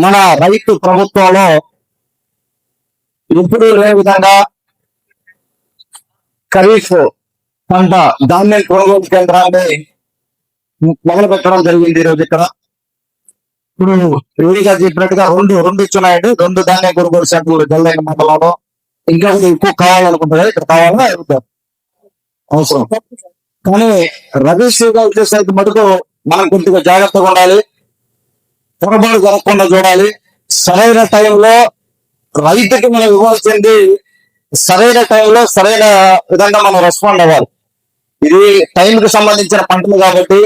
మన రైతు ప్రభుత్వంలో ఎప్పుడు లేని విధంగా ఖరీఫ్ పంట ధాన్యం కొనుగోలు కేంద్రాన్ని మొదలు పెట్టడం జరిగింది ఈరోజు రోజు ఇక్కడ. ఇప్పుడు వేడిగా చెప్పినట్టుగా రెండు రెండు ఇచ్చున్నాయండి. రెండు ధాన్యం కొనుగోలు సెంటర్లు జల్లైన మండలంలో. ఇంకా ఎక్కువ కావాలనుకుంటారు ఇక్కడ కావాలా? అవసరం. కానీ రబీ సీజన్ వచ్చేసరికి మటుకు మనం కొద్దిగా జాగ్రత్తగా ఉండాలి. పొరపాటు జరగకుండా చూడాలి. సరైన టైంలో రైతుకి మనం ఇవ్వాల్సింది సరైన టైంలో సరైన విధంగా మనం రెస్పాండ్ అవ్వాలి. ఇది టైంకి సంబంధించిన పంటలు కాబట్టి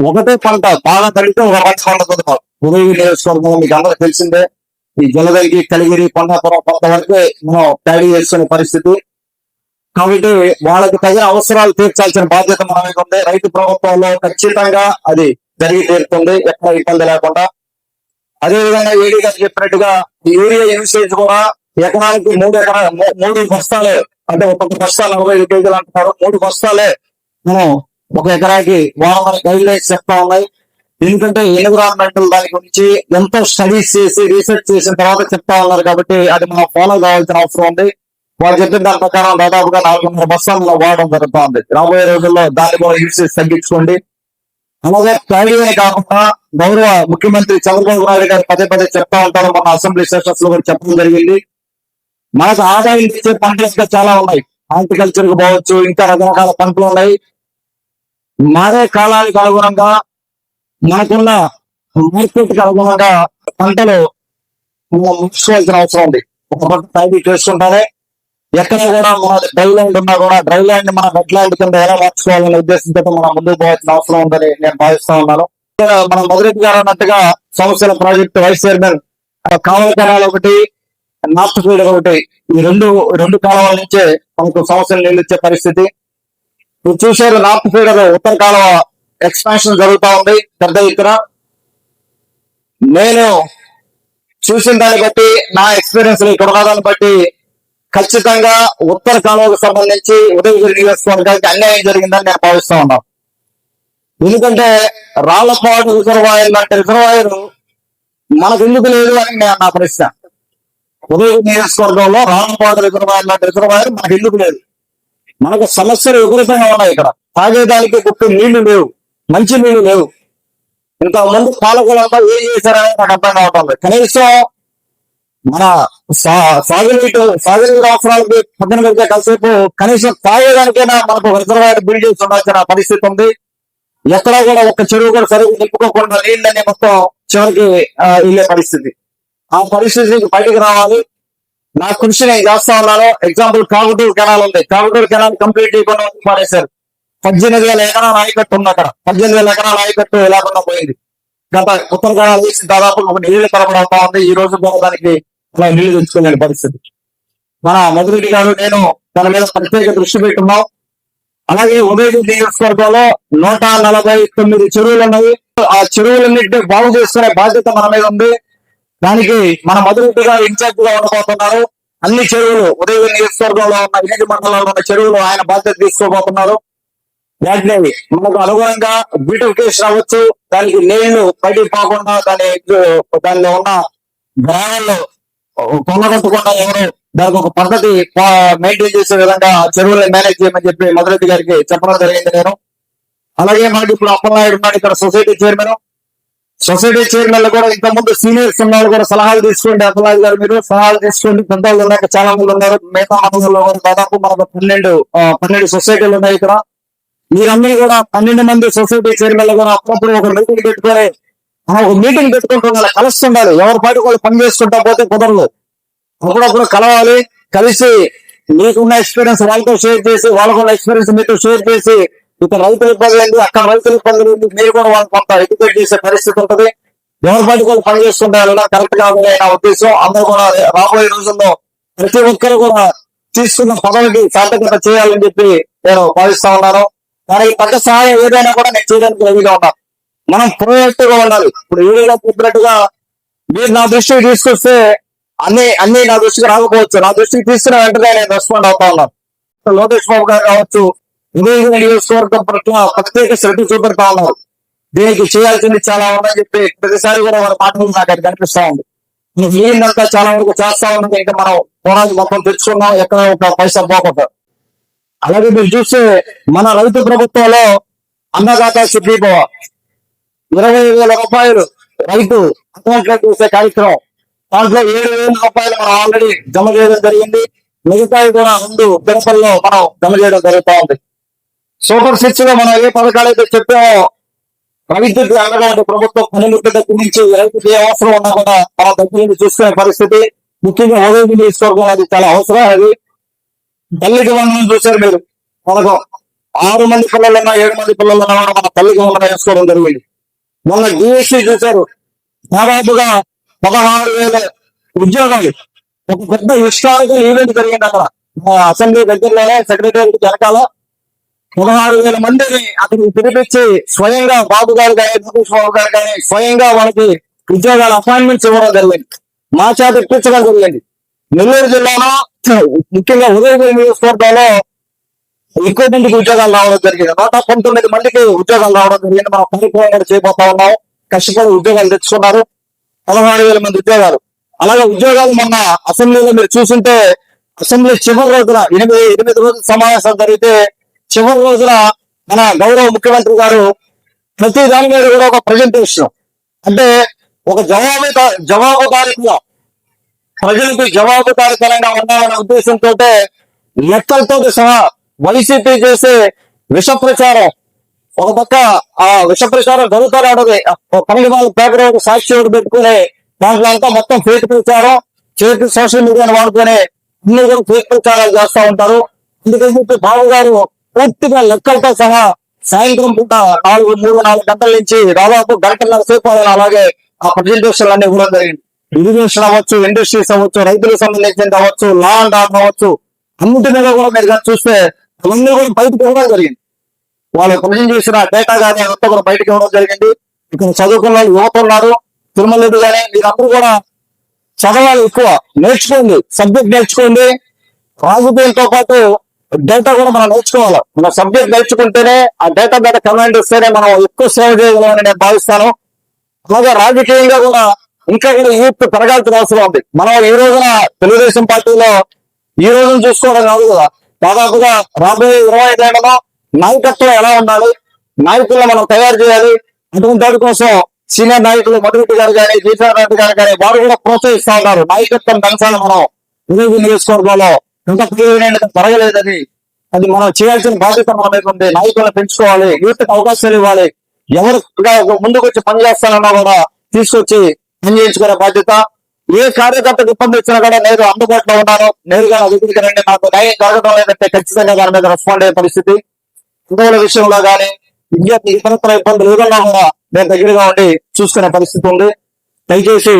ఒకటే పంట బాగా తడితే ఒక పంట పండుతుంది ఉదయం నియోజకవర్గం మీకు అందరూ తెలిసిందే ఈ జలదల్కి కలిగిరి కొండాపురం కొంతవరకు మనం ప్యాడీ చేసుకునే పరిస్థితి. కాబట్టి వాళ్ళకి తగిన అవసరాలు తీర్చాల్సిన బాధ్యత మన మీద ఉంది రైతు ప్రభుత్వంలో ఖచ్చితంగా అది జరిగి తీరుతుంది ఎక్కడ ఇబ్బంది లేకుండా. అదే విధంగా ఏడీ గారు చెప్పినట్టుగా యూరియా యూసేజ్ కూడా ఎకరానికి మూడు ఎకరా మూడు బస్తాలే. అంటే ఒక్కొక్క బస్తాలు నలభై ఐదు కేజీలు అంటున్నారు. మూడు బస్తాలే. మనం ఒక ఎకరాకి వాళ్ళ గైడ్ లైన్స్ చెప్తా ఉన్నాయి. ఎందుకంటే ఎన్విరాన్మెంటల్ దాని గురించి ఎంతో స్టడీస్ చేసి రీసెర్చ్ చేసిన తర్వాత చెప్తా ఉన్నారు కాబట్టి అది మనం ఫాలో కావాల్సిన అవసరం ఉంది. వాళ్ళు చెప్పిన దాని ప్రకారం దాదాపుగా నాలుగున్నర బస్సాలలో వాడడం జరుగుతుంది. రాబోయే రోజుల్లో దాన్ని కూడా యూసేజ్ తగ్గించుకోండి. అలాగే ప్యాడీనే కాకుండా గౌరవ ముఖ్యమంత్రి చంద్రబాబు నాయుడు గారు పదే పదే చెప్తా ఉంటారు. మన అసెంబ్లీ సెషన్స్లో కూడా చెప్పడం జరిగింది. మనకు ఆదాయం ఇచ్చే పంటలు చాలా ఉన్నాయి. హార్టికల్చర్కు పోవచ్చు ఇంకా రకరకాల పంటలు ఉన్నాయి. మారే కాలానికి అనుగుణంగా మనకున్న మార్కెట్కి అనుగుణంగా పంటలు మనం ముగించుకోవాల్సిన అవసరం ఉంది. ఒక పంట ప్యాడీ చేస్తుంటారే ఎక్కడ కూడా మన డ్రై ల్యాండ్ ఉన్నా కూడా డ్రై ల్యాండ్ మన వెట్ ల్యాండ్ కింద ఎలా మార్చుకోవాలనే ఉద్దేశంతో మనం ముందుకు పోవాల్సిన అవసరం ఉందని నేను భావిస్తా ఉన్నాను. మన మొదటి గారు అన్నట్టుగా సంస్థల ప్రాజెక్ట్ వైస్ చైర్మన్ కాలువ కెనాల్ ఒకటి నార్త్ ఫీల్డ్ ఒకటి ఈ రెండు రెండు కాలువల నుంచే మనకు సమస్యలు నిలిచే పరిస్థితి. మీరు చూశారు నార్త్ ఫీడర్ ఉత్తర కాలువ ఎక్స్పాన్షన్ జరుగుతూ ఉంది పెద్ద ఎత్తున. నేను చూసిన దాన్ని బట్టి నా ఎక్స్పీరియన్స్ ఇక్కడ ఉన్నదాన్ని బట్టి ఖచ్చితంగా ఉత్తర కాలువకు సంబంధించి ఉదయగిరి నియోజకవర్గానికి అన్యాయం జరిగిందని నేను భావిస్తా ఉన్నాను ఎందుకంటే రాళ్ళపాటు రిజర్వాయర్ లాంటి రిజర్వాయర్ మనకు ఎందుకు లేదు అని నేను నా ప్రశ్న. ఉదయగిరి నియోజకవర్గంలో రాళ్ళపాటు రిజర్వాయర్ లాంటి రిజర్వాయర్ మనకు ఎందుకు లేదు? మనకు సమస్యలు విపరీతంగా ఉన్నాయి ఇక్కడ. తాగేదానికి గుట్టు నీళ్ళు లేవు. మంచి నీళ్ళు లేవు. ఇంతకుముందు పాలకులంతా ఏం చేశారని నాకు అర్థం కావటం లేదు కనీసం మన సా- సాగునీటి సాగునీటి అవసరాలకి పక్కన పెడితే కాసేపు కనీసం తాగేదానికైనా మనకు రిజర్వాయర్ బిల్డ్ చేసి ఉండాల్సిన పరిస్థితి ఉంది. ఎక్కడా కూడా ఒక చెరువు కూడా సరిగ్గా నింపుకోకుండా నీళ్ళని మొత్తం చివరికి వెళ్ళే పరిస్థితి. ఆ పరిస్థితికి బయటకు రావాలి. నా కృషి నేను చేస్తా ఉన్నాను. ఎగ్జాంపుల్ కాగుటూరు కెనాల్ ఉంది. కాగుటూరు కెనాల్ కంప్లీట్ చేయకుండా పారేశారు పద్దెనిమిది వేల ఎకరాల ఆయకట్టు ఉంది అక్కడ. పద్దెనిమిది వేల ఎకరాల ఆయకట్టు లేకుండా పోయింది. గత ఉత్తర కెనాల్ వేసి దాదాపు ఒక నీళ్ళు తరబడతా ఉంది. ఈ రోజు కూడా దానికి అలా నీళ్ళు తెచ్చుకోలేని పరిస్థితి. మన మధురెడ్డి గారు నేను దాని మీద ప్రత్యేక దృష్టి పెట్టున్నాం. అలాగే ఉదయగిరి నియోజకవర్గంలో నూట నలభై తొమ్మిది చెరువులు ఉన్నాయి. ఆ చెరువులన్నింటినీ బాగు చేసుకునే బాధ్యత మన మీద ఉంది. దానికి మన మధురెడ్డి గారు ఇన్ఛార్జ్గా ఉండబోతున్నారు. అన్ని చెరువులు ఉదయగిరి నియోజకవర్గంలో ఉన్న ఎనిమిది మండలాల్లో ఉన్న చెరువులు ఆయన బాధ్యత తీసుకోబోతున్నారు. వాటిని మనకు అనుగుణంగా బ్యూటిఫికేషన్ అవ్వచ్చు. దానికి నీళ్ళు బయటికి పోకుండా దాని దానిలో ఉన్న గ్రామాల్లో కొనగొట్టకుండా ఎవరు దానికి ఒక పద్ధతి మెయింటైన్ చేసే విధంగా చెరువులను మేనేజ్ చేయమని చెప్పి మధురెడ్డి గారికి చెప్పడం జరిగింది నేను. అలాగే మనకి ఇప్పుడు అప్పలనాయుడు ఉన్నాడు ఇక్కడ సొసైటీ చైర్మన్ సొసైటీ చైర్మన్ కూడా ఇంత ముందు సీనియర్స్ ఉన్నారు కూడా సలహాలు తీసుకోండి అప్పలనాయుడు గారు మీరు. సలహాలు తీసుకోండి. పెద్దవాళ్ళు ఉన్నాక చాలా మంది ఉన్నారు. మిగతా మండలంలో కూడా దాదాపు మనకు పన్నెండు పన్నెండు సొసైటీలు ఉన్నాయి ఇక్కడ. మీరందరూ కూడా పన్నెండు మంది సొసైటీ చైర్మన్లు కూడా అప్పుడప్పుడు ఒక మీటింగ్ పెట్టుకొని మీటింగ్ ఒక మీటింగ్ ఉండాలి. ఎవరి పాటి వాళ్ళు పని చేసుకుంటా పోతే కుదరదు. అప్పుడప్పుడు కలవాలి కలిసి మీకున్న ఎక్స్పీరియన్స్ వాళ్ళతో షేర్ చేసి వాళ్ళకున్న ఎక్స్పీరియన్స్ మీతో షేర్ చేసి ఇక్కడ రైతుల ఇబ్బందులు ఏంటి? అక్కడ రైతుల ఇబ్బందులు ఏంటి? మీరు కూడా వాళ్ళని కొంత ఎడ్యుకేట్ చేసే పరిస్థితి ఉంటుంది. ఎవరి పాటి వాళ్ళు పని చేసుకుంటారు కరెక్ట్ కాదని నా ఉద్దేశం. అందరూ కూడా రాబోయే రోజుల్లో ప్రతి ఒక్కరు కూడా తీసుకున్న పదవికి సార్థకత చేయాలని చెప్పి నేను భావిస్తా ఉన్నాను. దానికి తగ్గ సహాయం ఏదైనా కూడా నేను చేయడానికి రెడీగా ఉన్నాను మనం ప్రొయాక్టివ్గా ఉండాలి. ఇప్పుడు ఏదైనా చెప్పినట్టుగా మీరు నా దృష్టికి తీసుకొస్తే అన్ని అన్ని నా దృష్టికి రాకపోవచ్చు. నా దృష్టికి తీసుకున్న వెంటనే నేను రెస్పాండ్ అవుతా ఉన్నాను. లోకేష్ బాబు గారు కావచ్చు ఉదయగిరి నియోజకవర్గం పట్ల ప్రత్యేక శ్రద్ధ చూపెడతా ఉన్నారు. దీనికి చేయాల్సింది చాలా ఉందని చెప్పి ప్రతిసారి కూడా వారి మాటలు నాకు అది కనిపిస్తా ఉంది. వీళ్ళంతా చాలా వరకు చేస్తా ఉన్నది ఇంకా మనం పోరాజు మొత్తం తెచ్చుకున్నాం ఎక్కడ ఒక పైసా పోకుండా అలాగే మీరు చూస్తే మన రైతు ప్రభుత్వంలో అన్నదాత సుఖీభవ ఇరవై వేల రూపాయలు రైతు అకౌంట్లో చూసే కార్యక్రమం. దాంట్లో ఏడు వేల రూపాయలు మనం ఆల్రెడీ జమ చేయడం జరిగింది. మిగతాయి కూడా ముందు పెన్షన్లో మనం జమ చేయడం జరుగుతూ ఉంది. సూపర్ సిక్స్లో మనం ఏ పథకాలు అయితే చెప్పామో రైతుకి అండగా ప్రభుత్వం పనిముట్ల దగ్గర నుంచి రైతుకి ఏ అవసరం ఉన్నా కూడా మనం దగ్గర చూసుకునే పరిస్థితి. ముఖ్యంగా ఉదయం నియోజకవర్గం అది చాలా అవసరం అది. తల్లికి వందనం చూశారు మీరు. మనకు ఆరు మంది పిల్లలు ఉన్నా ఏడు మంది పిల్లలు ఉన్నా కూడా మన తల్లికి వందనం వేసుకోవడం జరిగింది. మొన్న డిఎస్సీ చూశారు. దాదాపుగా పదహారు వేల ఉద్యోగాలు. ఒక పెద్ద హిస్టారికల్ ఈవెంట్ జరిగింది అక్కడ. మా అసెంబ్లీ దగ్గరలోనే సెక్రటరీ వెనకాల. పదహారు వేల మందిని అతనికి పిలిపించి స్వయంగా బాబు గారు కానీ సతీష్ బాబు గారు కానీ స్వయంగా వాళ్ళకి ఉద్యోగాల అపాయింట్మెంట్స్ ఇవ్వడం జరిగింది. మా చేత ఇప్పించడం జరిగింది. నెల్లూరు జిల్లాలో ముఖ్యంగా ఉదయగిరి నియోజకవర్గంలో ఎక్కువ మందికి ఉద్యోగాలు రావడం జరిగింది? నూట పంతొమ్మిది మందికి ఉద్యోగాలు రావడం జరిగింది. మనం కార్యక్రమం చేయబోతా ఉన్నాం కష్టపడి ఉద్యోగాలు తెచ్చుకున్నారు. పదహారు వేల మంది ఉద్యోగాలు. అలాగే ఉద్యోగాలు మొన్న అసెంబ్లీలో మీరు చూసుంటే అసెంబ్లీ చివరి రోజున ఎనిమిది ఎనిమిది రోజుల సమావేశం జరిగితే చివరి రోజున మన గౌరవ ముఖ్యమంత్రి గారు ప్రతి దాని మీద కూడా ఒక ప్రజెంటేషన్ అంటే ఒక జవాబు జవాబుదారీగా ప్రజలకు జవాబుదారితనంగా ఉండాలనే ఉద్దేశంతో లెక్కలతో సహా వైసీపీ చేసే విష ప్రచారం ఒక పక్క ఆ విష ప్రచారం జరుగుతూనే ఉండదు వాళ్ళ పేపర్ ఒక సాక్షి ఒకటి పెట్టుకుని దాంట్లో అంతా మొత్తం ఫేక్ ప్రచారం. చేతి సోషల్ మీడియాను వాడుకొని అన్ని కూడా ఫేక్ ప్రచారాలు చేస్తూ ఉంటారు. అందుకని చెప్పి బాబు గారు పూర్తిగా లెక్కలతో సహా సాయంత్రం పూట నాలుగు మూడు నాలుగు గంటల నుంచి దాదాపు గంటన్నర సేపు అలాగే ఆ ప్రజెంటేషన్లు అన్ని కూడా జరిగింది. ఇరిగేషన్ అవ్వచ్చు ఇండస్ట్రీస్ అవ్వచ్చు రైతులకు సంబంధించింది అవ్వచ్చు లా అండ్ ఆర్డర్ అవ్వచ్చు. అన్నింటి మీద కూడా మీరు కానీ చూస్తే అవన్నీ కూడా బయటకు ఇవ్వడం జరిగింది. వాళ్ళు ప్రజలు చేసిన డేటా కానీ అంతా కూడా బయటకు ఇవ్వడం జరిగింది. ఇక్కడ చదువుకున్న యువత ఉన్నారు. తిరుమల రెడ్డి కానీ మీరందరూ కూడా చదవాలి ఎక్కువ. నేర్చుకోండి. సబ్జెక్ట్ నేర్చుకోండి. రాజకీయంతో పాటు డేటా కూడా మనం నేర్చుకోవాలి. మన సబ్జెక్ట్ నేర్చుకుంటేనే ఆ డేటా మీద కమాండ్ ఇస్తేనే మనం ఎక్కువ సేవ చేయగలమని నేను భావిస్తాను. అలాగే రాజకీయంగా కూడా ఇంకా కూడా యూత్ పెరగాల్సిన అవసరం ఉంది. మనం ఈ రోజున తెలుగుదేశం పార్టీలో ఈ రోజున చూసుకోవడం కాదు కదా. దాదాపుగా రాబోయే ఇరవై ఐదేళ్ళలో నాయకత్వం ఎలా ఉండాలి? నాయకులను మనం తయారు చేయాలి. అటువంటి దాని కోసం సీనియర్ నాయకులు మధురెడ్డి గారు కానీ జీసర్ రెడ్డి గారు కానీ వారు కూడా ప్రోత్సహిస్తా ఉన్నారు. నాయకత్వం పెంచాలి మనం ఉదయం నియోజకవర్గంలో ఇంకా ప్రయోజనం జరగలేదని అది మనం చేయాల్సిన బాధ్యత మన మీద ఉంది. నాయకులను పెంచుకోవాలి యూత్కి అవకాశాలు ఇవ్వాలి. ఎవరు ముందుకు వచ్చి పనిచేస్తానన్నా కూడా తీసుకొచ్చి పనిచేయించుకునే బాధ్యత ఏ కార్యకర్తకు ఇబ్బంది వచ్చినా కూడా నేను అందుబాటులో ఉన్నాను. నేరుగా నా దగ్గరికి రండి. నాకు న్యాయం జరగడం లేదంటే ఖచ్చితంగా దాని మీద రెస్పాండ్ అయ్యే పరిస్థితి. హిందువుల విషయంలో కానీ విద్యార్థి ఇతరత్ర ఇబ్బందులు ఏదన్నా కూడా నేను దగ్గరగా ఉండి చూసుకునే పరిస్థితి ఉంది. దయచేసి